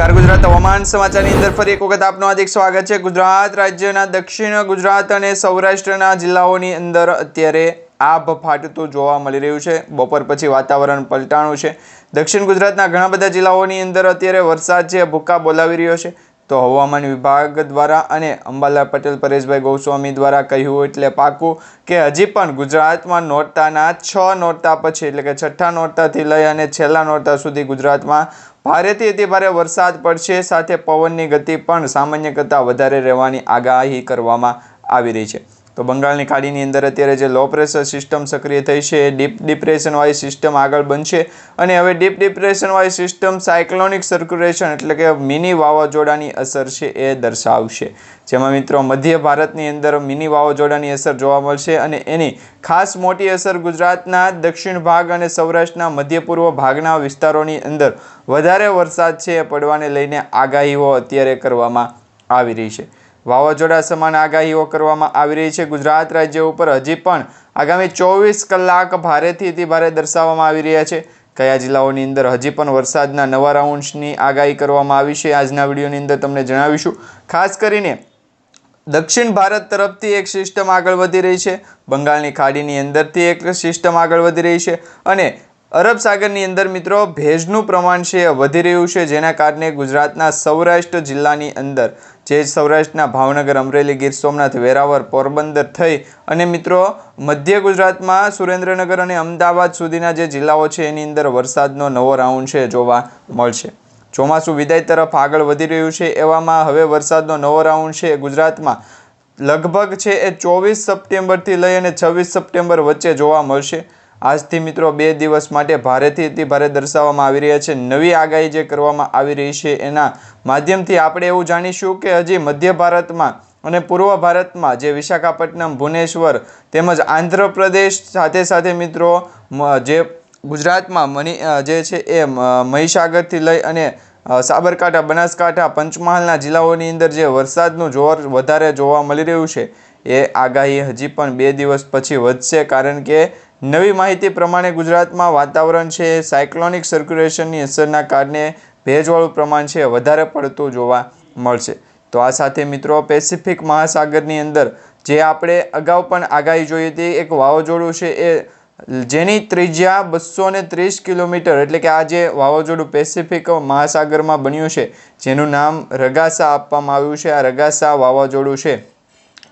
નમસ્કાર. ગુજરાત હવામાન સમાચારની અંદર ફરી એક વખત આપનું હાર્દિક સ્વાગત છે. ગુજરાત રાજ્યના દક્ષિણ ગુજરાત અને સૌરાષ્ટ્રના જિલ્લાઓની અંદર અત્યારે આભ ફાટતું જોવા મળી રહ્યું છે. બપોર પછી વાતાવરણ પલટાણું છે. દક્ષિણ ગુજરાતના ઘણા બધા જિલ્લાઓની અંદર અત્યારે વરસાદ છે. ભૂકા બોલાવી રહ્યો છે. તો હવામાન વિભાગ દ્વારા અને અંબાલાલ પટેલ, પરેશભાઈ ગોસ્વામી દ્વારા કહ્યું એટલે પાકું કે હજી પણ ગુજરાતમાં નોરતાના છ નોરતા પછી, એટલે કે છઠ્ઠા નોરતાથી લઈ અને છેલ્લા નોરતા સુધી ગુજરાતમાં ભારેથી અતિ ભારે વરસાદ પડશે. સાથે પવનની ગતિ પણ સામાન્ય કરતાં વધારે રહેવાની આગાહી કરવામાં આવી રહી છે. તો બંગાળની ખાડીની અંદર અત્યારે જે લો પ્રેશર સિસ્ટમ સક્રિય થઈ છે, એ ડીપ ડિપ્રેશનવાળી સિસ્ટમ આગળ બનશે. અને હવે ડીપ ડિપ્રેશનવાળી સિસ્ટમ સાયક્લોનિક સર્ક્યુલેશન એટલે કે મિની વાવાઝોડાની અસર છે એ દર્શાવશે. જેમાં મિત્રો મધ્ય ભારતની અંદર મિની વાવાઝોડાની અસર જોવા મળશે અને એની ખાસ મોટી અસર ગુજરાતના દક્ષિણ ભાગ અને સૌરાષ્ટ્રના મધ્ય પૂર્વ ભાગના વિસ્તારોની અંદર વધારે વરસાદ છે એ પડવાને લઈને આગાહીઓ અત્યારે કરવામાં આવી રહી છે. વાવાઝોડા સમાન આગાહીઓ કરવામાં આવી રહી છે. ગુજરાત રાજ્ય ઉપર હજી પણ આગામી ચોવીસ કલાક ભારેથી અતિ ભારે દર્શાવવામાં આવી રહ્યા છે. કયા જિલ્લાઓની અંદર હજી પણ વરસાદના નવા રાઉન્ડ્સની આગાહી કરવામાં આવી છે આજના વિડીયોની અંદર તમને જણાવીશું. ખાસ કરીને દક્ષિણ ભારત તરફથી એક સિસ્ટમ આગળ વધી રહી છે. બંગાળની ખાડીની અંદરથી એક સિસ્ટમ આગળ વધી રહી છે. અને અરબ સાગરની અંદર મિત્રો ભેજનું પ્રમાણ છે, વધી રહ્યું છે. જેના કારણે ગુજરાતના સૌરાષ્ટ્ર જિલ્લાની અંદર, જે સૌરાષ્ટ્રના ભાવનગર, અમરેલી, ગીર સોમનાથ વેરાવર પોરબંદર થઈ અને મિત્રો મધ્ય ગુજરાતમાં સુરેન્દ્રનગર અને અમદાવાદ સુધીના જે જિલ્લાઓ છે, એની અંદર વરસાદનો નવો રાઉન્ડ છે જોવા મળશે. ચોમાસું વિદાય તરફ આગળ વધી રહ્યું છે, એવામાં હવે વરસાદનો નવો રાઉન્ડ છે. ગુજરાતમાં લગભગ છે એ ચોવીસ સપ્ટેમ્બરથી લઈ અને છવ્વીસ સપ્ટેમ્બર વચ્ચે જોવા મળશે. આજથી મિત્રો બે દિવસ માટે ભારેથી અતિ ભારે દર્શાવવામાં આવી રહ્યા છે. નવી આગાહી જે કરવામાં આવી રહી છે એના માધ્યમથી આપણે એવું જાણીશું કે હજી મધ્ય ભારતમાં અને પૂર્વ ભારતમાં જે વિશાખાપટ્ટનમ, ભુવનેશ્વર તેમજ આંધ્રપ્રદેશ સાથે સાથે મિત્રો જે ગુજરાતમાં મની જે છે એ મહીસાગરથી લઈ અને સાબરકાંઠા, બનાસકાંઠા, પંચમહાલના જિલ્લાઓની અંદર જે વરસાદનું જોર વધારે જોવા મળી રહ્યું છે, એ આગાહી હજી પણ બે દિવસ પછી વધશે, કારણ કે નવી માહિતી પ્રમાણે ગુજરાતમાં વાતાવરણ છે, સાયક્લોનિક સર્ક્યુલેશનની અસરના કારણે ભેજવાળું પ્રમાણ છે, વધારે પડતું જોવા મળશે. તો આ સાથે મિત્રો પેસિફિક મહાસાગરની અંદર જે આપણે અગાઉ પણ આગાહી જોઈ હતી, એક વાવાઝોડું છે, એ જેની ત્રિજ્યા બસો ને ત્રીસ કિલોમીટર એટલે કે આ જે વાવાઝોડું પેસિફિક મહાસાગરમાં બન્યું છે, જેનું નામ રગાસા આપવામાં આવ્યું છે. આ રગાસા વાવાઝોડું છે.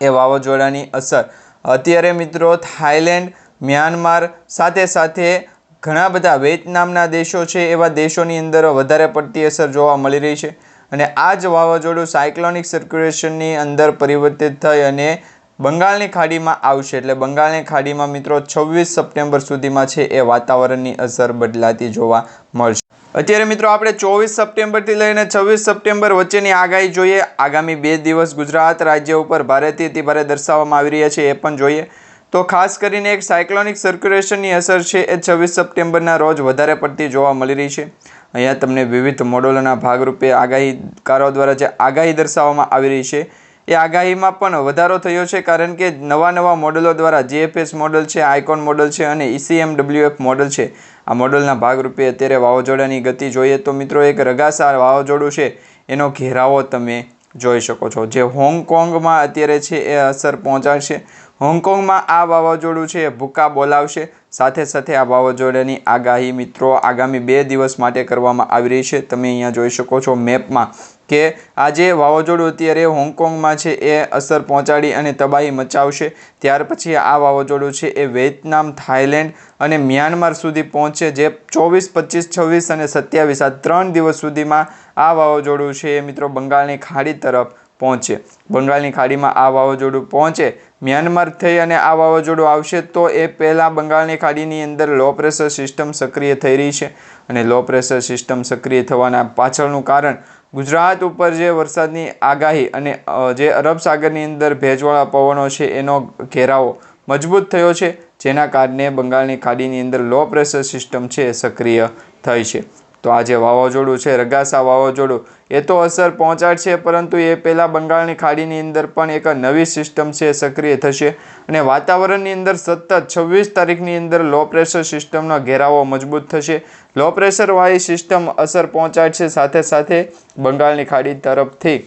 એ વાવાઝોડાની અસર. અત્યારે મિત્રો થાઈલેન્ડ મ્યાનમાર સાથે સાથે ઘણા બધા વિયેતનામના દેશો છે. એવા દેશોની અંદર વધારે પડતી અસર જોવા મળી રહી છે. અને આ જ વાવાઝોડું સાયક્લોનિક સર્ક્યુલેશનની અંદર પરિવર્તિત થઈ અને બંગાળની ખાડીમાં આવશે એટલે બંગાળની ખાડીમાં મિત્રો છવ્વીસ સપ્ટેમ્બર સુધીમાં છે એ વાતાવરણની અસર બદલાતી જોવા મળશે. અત્યારે મિત્રો આપણે ચોવીસ સપ્ટેમ્બરથી લઈને છવ્વીસ સપ્ટેમ્બર વચ્ચેની આગાહી જોઈએ. આગામી બે દિવસ ગુજરાત રાજ્ય ઉપર ભારેથી અતિ ભારે દર્શાવવામાં આવી રહ્યા છે એ પણ જોઈએ. તો ખાસ કરીને એક સાયક્લોનિક સર્ક્યુલેશનની અસર છે એ છવ્વીસ સપ્ટેમ્બરના રોજ વધારે પડતી જોવા મળી રહી છે. અહીંયા તમને વિવિધ મોડલોના ભાગરૂપે આગાહીકારો દ્વારા જે આગાહી દર્શાવવામાં આવી રહી છે એ આગાહીમાં પણ વધારો થયો છે, કારણ કે નવા નવા મોડલો દ્વારા જીએફએસ મોડલ છે આઇકોન મોડલ છે અને ઈસીએમ ડબલ્યુએફ મોડલ છે. આ મોડલના ભાગરૂપે અત્યારે વાવાઝોડાની ગતિ જોઈએ તો મિત્રો એક રગાસા વાવાઝોડું છે, એનો ઘેરાવો તમે જોઈ શકો છો. જે હોંગકોંગમાં અત્યારે છે, એ અસર પહોંચાડશે. હોંગકોંગમાં આ વાવાઝોડું છે, એ ભૂકા બોલાવશે. સાથે સાથે આ વાવાઝોડાની આગાહી મિત્રો આગામી બે દિવસ માટે કરવામાં આવી રહી છે. તમે અહીંયા જોઈ શકો છો મેપમાં કે આજે વાવાઝોડું અત્યારે હોંગકોંગમાં છે, એ અસર પહોંચાડી અને તબાહી મચાવશે. ત્યાર પછી આ વાવાઝોડું છે, એ વિયેતનામ થાઈલેન્ડ અને મ્યાનમાર સુધી પહોંચે, જે ચોવીસ, પચીસ, છવ્વીસ અને સત્યાવીસ આ ત્રણ દિવસ સુધીમાં આ વાવાઝોડું છે, એ મિત્રો બંગાળની ખાડી તરફ પહોંચે. બંગાળની ખાડીમાં આ વાવાઝોડું પહોંચે, મ્યાનમાર થઈ અને આ વાવાઝોડું આવશે, તો એ પહેલાં બંગાળની ખાડીની અંદર લો પ્રેશર સિસ્ટમ સક્રિય થઈ રહી છે. અને લો પ્રેશર સિસ્ટમ સક્રિય થવાના પાછળનું કારણ ગુજરાત ઉપર જે વરસાદની આગાહી અને જે અરબ સાગરની અંદર ભેજવાળા પવનો છે, એનો ઘેરાવો મજબૂત થયો છે, જેના કારણે બંગાળની ખાડીની અંદર લો પ્રેશર સિસ્ટમ છે, સક્રિય થઈ છે. તો આ જે વાવાઝોડું છે, રગાસા વાવાઝોડું, એ તો અસર પહોંચાડશે, પરંતુ એ પહેલાં બંગાળની ખાડીની અંદર પણ એક નવી સિસ્ટમ છે, સક્રિય થશે. અને વાતાવરણની અંદર સતત છવ્વીસ તારીખની અંદર લો પ્રેશર સિસ્ટમનો ઘેરાવો મજબૂત થશે. લો પ્રેશરવાળી સિસ્ટમ અસર પહોંચાડશે સાથે સાથે બંગાળની ખાડી તરફથી.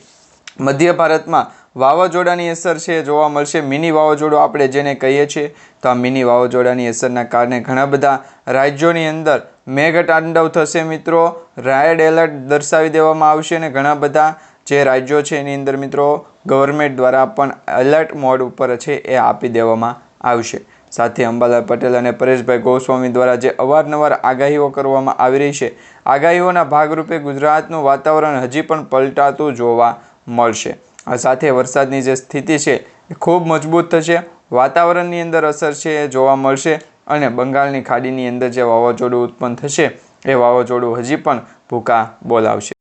મધ્ય ભારતમાં વાવાઝોડાની અસર છે, જોવા મળશે. મિની વાવાઝોડું આપણે જેને કહીએ છીએ, તો આ મિની વાવાઝોડાની અસરના કારણે ઘણા બધા રાજ્યોની અંદર મેઘતાંડવ થશે મિત્રો. રેડ એલર્ટ દર્શાવી દેવામાં આવશે અને ઘણા બધા જે રાજ્યો છે એની અંદર મિત્રો ગવર્મેન્ટ દ્વારા પણ એલર્ટ મોડ ઉપર છે એ આપી દેવામાં આવશે. સાથે અંબાલાલ પટેલ અને પરેશભાઈ ગોસ્વામી દ્વારા જે અવારનવાર આગાહીઓ કરવામાં આવી રહી છે, આગાહીઓના ભાગરૂપે ગુજરાતનું વાતાવરણ હજી પણ પલટાતું જોવા મળશે. આ સાથે વરસાદની જે સ્થિતિ છે એ ખૂબ મજબૂત થશે. વાતાવરણની અંદર અસર છે એ જોવા મળશે. અને બંગાળની ખાડીની અંદર જે વાવાઝોડું ઉત્પન્ન થશે, એ વાવાઝોડું હજી પણ ભૂકા બોલાવશે.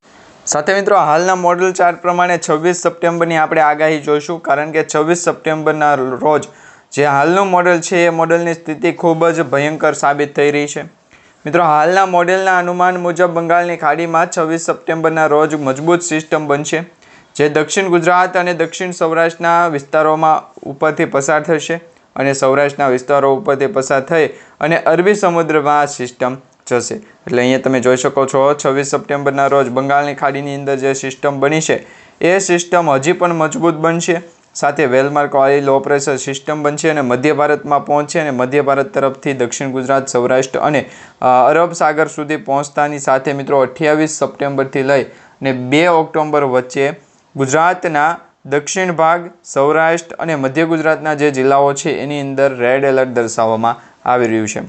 સાથે મિત્રો, હાલના મોડલ ચાર્ટ પ્રમાણે છવ્વીસ સપ્ટેમ્બરની આપણે આગાહી જોઈશું, કારણ કે છવ્વીસ સપ્ટેમ્બરના રોજ જે હાલનું મોડલ છે, એ મોડલની સ્થિતિ ખૂબ જ ભયંકર સાબિત થઈ રહી છે. મિત્રો, હાલના મોડેલના અનુમાન મુજબ બંગાળની ખાડીમાં છવ્વીસ સપ્ટેમ્બરના રોજ મજબૂત સિસ્ટમ બનશે, જે દક્ષિણ ગુજરાત અને દક્ષિણ સૌરાષ્ટ્રના વિસ્તારોમાં ઉપરથી પસાર થશે. અને સૌરાષ્ટ્રના વિસ્તારો ઉપરથી પસાર થઈ અને અરબી સમુદ્રમાં આ સિસ્ટમ જશે. એટલે અહીંયા તમે જોઈ શકો છો, છવ્વીસ સપ્ટેમ્બરના રોજ બંગાળની ખાડીની અંદર જે સિસ્ટમ બની છે, એ સિસ્ટમ હજી પણ મજબૂત બનશે. સાથે વેલમાર્કવાળી લો પ્રેશર સિસ્ટમ બનશે અને મધ્ય ભારતમાં પહોંચશે અને મધ્ય ભારત તરફથી દક્ષિણ ગુજરાત, સૌરાષ્ટ્ર અને અરબ સાગર સુધી પહોંચતાની સાથે મિત્રો અઠ્યાવીસ સપ્ટેમ્બરથી લઈ અને બે ઓક્ટોબર વચ્ચે ગુજરાતના દક્ષિણ ભાગ, સૌરાષ્ટ્ર અને મધ્ય ગુજરાતના જે જિલ્લાઓ છે, એની અંદર રેડ એલર્ટ દર્શાવવામાં આવી રહ્યું છે.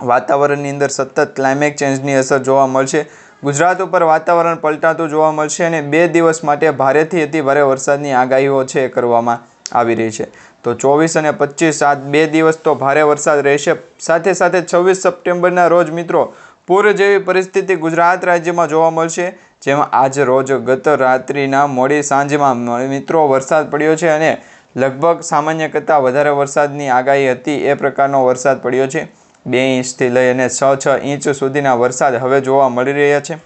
વાતાવરણની અંદર સતત ક્લાઇમેટ ચેન્જની અસર જોવા મળશે. ગુજરાત ઉપર વાતાવરણ પલટાતું જોવા મળશે અને બે દિવસ માટે ભારેથી અતિ ભારે વરસાદની આગાહીઓ છે, એ કરવામાં આવી રહી છે. તો ચોવીસ અને પચીસ આ બે દિવસ તો ભારે વરસાદ રહેશે. સાથે સાથે છવ્વીસ સપ્ટેમ્બરના રોજ મિત્રો પૂર જેવી પરિસ્થિતિ ગુજરાત રાજ્યમાં જોવા મળશે. જેમાં આજ રોજ ગત રાત્રિના મોડી સાંજમાં મિત્રો વરસાદ પડ્યો છે અને લગભગ સામાન્ય કરતાં વધારે વરસાદની આગાહી હતી. એ પ્રકારનો વરસાદ પડ્યો છે. બે ઇંચથી લઈ અને છ છ ઇંચ સુધીના વરસાદ હવે જોવા મળી રહ્યા છે.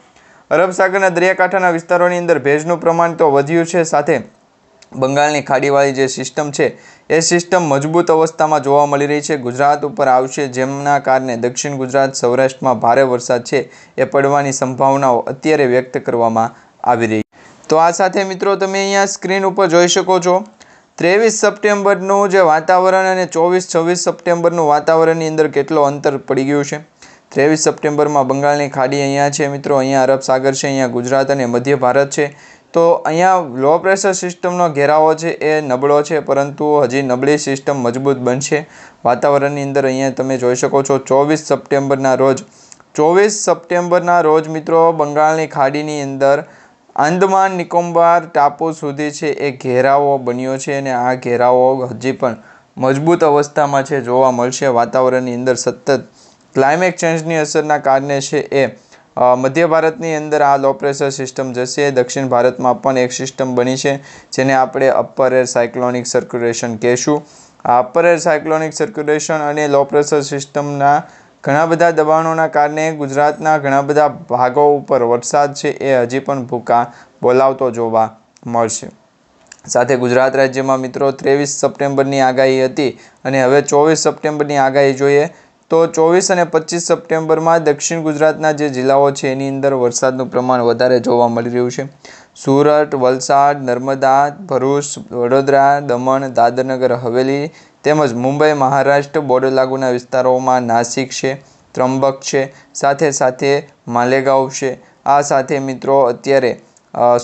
અરબ સાગરના દરિયાકાંઠાના વિસ્તારોની અંદર ભેજનું પ્રમાણ તો વધ્યું છે. સાથે બંગાળની ખાડીવાળી જે સિસ્ટમ છે એ સિસ્ટમ મજબૂત અવસ્થામાં જોવા મળી રહી છે. ગુજરાત ઉપર આવશે જેમના કારણે દક્ષિણ ગુજરાત, સૌરાષ્ટ્રમાં ભારે વરસાદ છે એ પડવાની સંભાવનાઓ અત્યારે વ્યક્ત કરવામાં આવી રહી તો આ સાથે મિત્રો તમે અહીંયા સ્ક્રીન ઉપર જોઈ શકો છો, ત્રેવીસ સપ્ટેમ્બરનું જે વાતાવરણ અને ચોવીસ છવ્વીસ સપ્ટેમ્બરનું વાતાવરણની અંદર કેટલો અંતર પડી ગયું છે? ત્રેવીસ સપ્ટેમ્બરમાં બંગાળની ખાડી અહીંયા છે મિત્રો, અહીંયા અરબ સાગર છે, અહીંયા ગુજરાત અને મધ્ય ભારત છે. તો અહીંયા લો પ્રેશર સિસ્ટમનો ઘેરાવો છે, એ નબળો છે, પરંતુ હજી નબળી સિસ્ટમ મજબૂત બનશે. વાતાવરણની અંદર અહીંયા તમે જોઈ શકો છો, ચોવીસ સપ્ટેમ્બરના રોજ, ચોવીસ સપ્ટેમ્બરના રોજ મિત્રો બંગાળની ખાડીની અંદર આંદમાન નિકોબાર ટાપુ સુધી છે, એ ઘેરાવો બન્યો છે અને આ ઘેરાવો હજી પણ મજબૂત અવસ્થામાં છે, જોવા મળશે. વાતાવરણની અંદર સતત ક્લાઇમેટ ચેન્જની અસરના કારણે છે, એ મધ્ય ભારતની અંદર આ લો પ્રેશર સિસ્ટમ જશે. દક્ષિણ ભારતમાં પણ એક સિસ્ટમ બની છે, જેને આપણે અપર એર સાયક્લોનિક સર્ક્યુલેશન કહેશું. આ અપર એર સાયક્લોનિક સર્ક્યુલેશન અને લો પ્રેશર સિસ્ટમના ઘણા બધા દબાણોના કારણે ગુજરાતના ઘણા બધા ભાગો ઉપર વરસાદ છે, એ હજી પણ ભૂકા બોલાવતો જોવા મળશે. સાથે ગુજરાત રાજ્યમાં મિત્રો ત્રેવીસ સપ્ટેમ્બરની આગાહી હતી અને હવે ચોવીસ સપ્ટેમ્બરની આગાહી જોઈએ તો ચોવીસ અને પચીસ સપ્ટેમ્બરમાં દક્ષિણ ગુજરાતના જે જિલ્લાઓ છે, એની અંદર વરસાદનું પ્રમાણ વધારે જોવા મળી રહ્યું છે. સુરત, વલસાડ, નર્મદા, ભરૂચ, વડોદરા, દમણ, દાદરનગર, હવેલી તેમજ મુંબઈ, મહારાષ્ટ્ર બોર્ડર લાગુના વિસ્તારોમાં નાસિક છે, ત્રંબક છે, સાથે સાથે માલેગાંવ છે. આ સાથે મિત્રો અત્યારે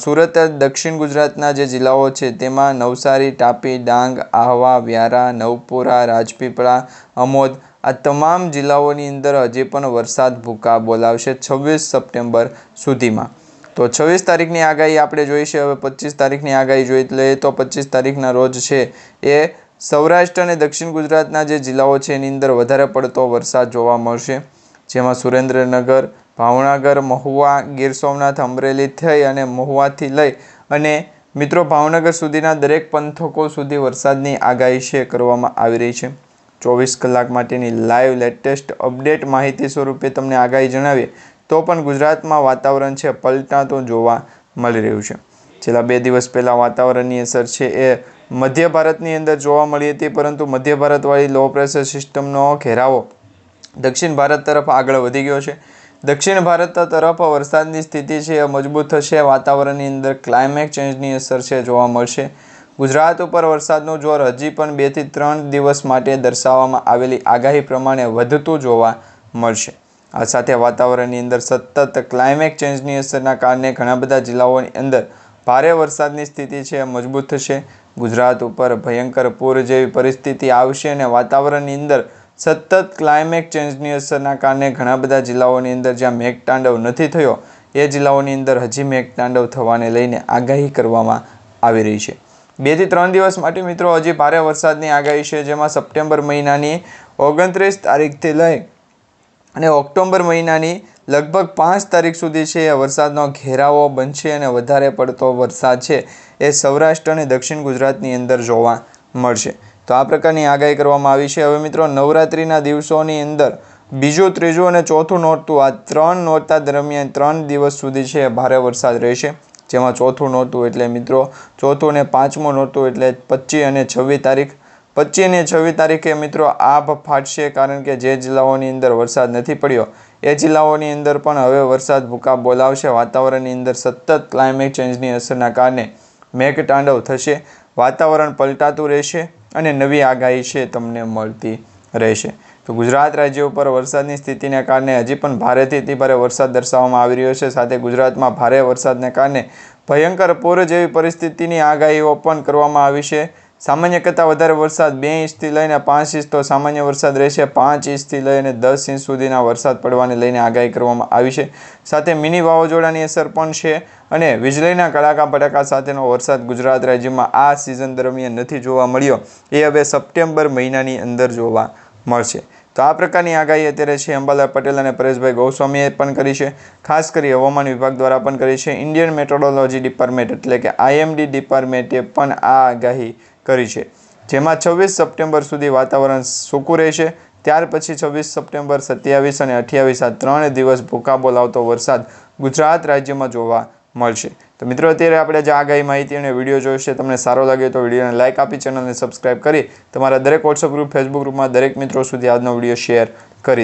સુરત, દક્ષિણ ગુજરાતના જે જિલ્લાઓ છે, તેમાં નવસારી, તાપી, ડાંગ, આહવા, વ્યારા, નવપુરા, રાજપીપળા, અમોદ આ તમામ જિલ્લાઓની અંદર હજી પણ વરસાદ ભૂકા બોલાવશે છવ્વીસ સપ્ટેમ્બર સુધીમાં. તો છવ્વીસ તારીખની આગાહી આપણે જોઈ છે, હવે પચીસ તારીખની આગાહી જોઈ લઈએ તો પચીસ તારીખના રોજ છે. એ સૌરાષ્ટ્ર અને દક્ષિણ ગુજરાતના જે જિલ્લાઓ છે, એની અંદર વધારે પડતો વરસાદ જોવા મળશે. જેમાં સુરેન્દ્રનગર, ભાવનગર, મહુવા, ગીર સોમનાથ, અમરેલી થઈ અને મહુવાથી લઈ અને મિત્રો ભાવનગર સુધીના દરેક પંથકો સુધી વરસાદની આગાહી છે, કરવામાં આવી રહી છે. ચોવીસ કલાક માટેની લાઈવ લેટેસ્ટ અપડેટ માહિતી સ્વરૂપે તમને આગાહી જણાવીએ, તો પણ ગુજરાતમાં વાતાવરણ છે પલટાતું જોવા મળી રહ્યું છે. છેલ્લા બે દિવસ પહેલાં વાતાવરણની અસર છે એ મધ્ય ભારતની અંદર જોવા મળી હતી, પરંતુ મધ્ય ભારતવાળી લો પ્રેશર સિસ્ટમનો ઘેરાવો દક્ષિણ ભારત તરફ આગળ વધી ગયો છે. દક્ષિણ ભારત તરફ વરસાદની સ્થિતિ છે એ મજબૂત થશે, વાતાવરણની અંદર ક્લાઇમેટ ચેન્જની અસર છે જોવા મળશે. ગુજરાત ઉપર વરસાદનું જોર હજી પણ બેથી ત્રણ દિવસ માટે દર્શાવવામાં આવેલી આગાહી પ્રમાણે વધતું જોવા મળશે. આ સાથે વાતાવરણની અંદર સતત ક્લાઇમેટ ચેન્જની અસરના કારણે ઘણા બધા જિલ્લાઓની અંદર ભારે વરસાદની સ્થિતિ છે, મજબૂત થશે. ગુજરાત ઉપર ભયંકર પૂર જેવી પરિસ્થિતિ આવશે અને વાતાવરણની અંદર સતત ક્લાઇમેટ ચેન્જની અસરના કારણે ઘણા બધા જિલ્લાઓની અંદર જ્યાં મેઘતાંડવ નથી થયો, એ જિલ્લાઓની અંદર હજી મેઘતાંડવ થવાને લઈને આગાહી કરવામાં આવી રહી છે. બેથી ત્રણ દિવસ માટે મિત્રો, હજી ભારે વરસાદની આગાહી છે, જેમાં સપ્ટેમ્બર મહિનાની ઓગણત્રીસ તારીખથી લઈ અને ઓક્ટોબર મહિનાની લગભગ પાંચ તારીખ સુધી છે, એ વરસાદનો ઘેરાવો બનશે અને વધારે પડતો વરસાદ છે, એ સૌરાષ્ટ્ર અને દક્ષિણ ગુજરાતની અંદર જોવા મળશે. તો આ પ્રકારની આગાહી કરવામાં આવી છે. હવે મિત્રો, નવરાત્રિના દિવસોની અંદર બીજું, ત્રીજું અને ચોથું નોરતું, આ ત્રણ નોરતા દરમિયાન ત્રણ દિવસ સુધી છે ભારે વરસાદ રહેશે. જેમાં ચોથું નહોતું એટલે મિત્રો, ચોથું અને પાંચમું નહોતું એટલે પચીસ અને છવ્વીસ તારીખ. પચીસ અને છવ્વીસ તારીખે મિત્રો આભ ફાટશે કારણ કે જે જિલ્લાઓની અંદર વરસાદ નથી પડ્યો. એ જિલ્લાઓની અંદર પણ હવે વરસાદ ભૂકા બોલાવશે. વાતાવરણની અંદર સતત ક્લાઇમેટ ચેન્જની અસરના કારણે મેઘતાંડવ થશે. વાતાવરણ પલટાતું રહેશે અને નવી આગાહી છે તમને મળતી રહેશે. તો ગુજરાત રાજ્ય ઉપર વરસાદની સ્થિતિને કારણે હજી પણ ભારેથી અતિ ભારે વરસાદ દર્શાવવામાં આવી રહ્યો છે. સાથે ગુજરાતમાં ભારે વરસાદને કારણે ભયંકર પૂર જેવી પરિસ્થિતિની આગાહીઓ પણ કરવામાં આવી છે. સામાન્ય કરતાં વધારે વરસાદ બે ઇંચથી લઈને પાંચ ઇંચ, તો સામાન્ય વરસાદ રહેશે પાંચ ઇંચથી લઈને દસ ઇંચ સુધીના વરસાદ પડવાને લઈને આગાહી કરવામાં આવી છે. સાથે મિની વાવાઝોડાની અસર પણ છે અને વીજળીના કડાકા ભડાકા સાથેનો વરસાદ ગુજરાત રાજ્યમાં આ સિઝન દરમિયાન નથી જોવા મળ્યો. એ હવે સપ્ટેમ્બર મહિનાની અંદર જોવા મળશે. તો આ પ્રકારની આગાહી અત્યારે છે અંબાલાલ પટેલ અને પરેશભાઈ ગૌસ્વામીએ પણ કરી છે. ખાસ કરી હવામાન વિભાગ દ્વારા પણ કરી છે. ઇન્ડિયન મેટ્રોલોજી ડિપાર્ટમેન્ટ એટલે કે આઈએમડી ડિપાર્ટમેન્ટે પણ આ આગાહી કરી છે. જેમાં છવ્વીસ સપ્ટેમ્બર સુધી વાતાવરણ સૂકું રહેશે. ત્યાર પછી છવ્વીસ સપ્ટેમ્બર સત્યાવીસ અને અઠ્યાવીસ આ ત્રણ દિવસ ભૂકા બોલાવતો વરસાદ ગુજરાત રાજ્યમાં જોવા મળશે. તો મિત્રો, અત્યારે આપણે જે આગાહી માહિતી અને વીડિયો જોયો છે, તમને સારો લાગ્યો તો વિડીયોને લાઇક આપી, ચેનલને સબસ્ક્રાઇબ કરી તમારા દરેક વોટ્સઅપ ગ્રુપ ફેસબુક ગ્રુપમાં દરેક મિત્રો સુધી આજનો વીડિયો શેર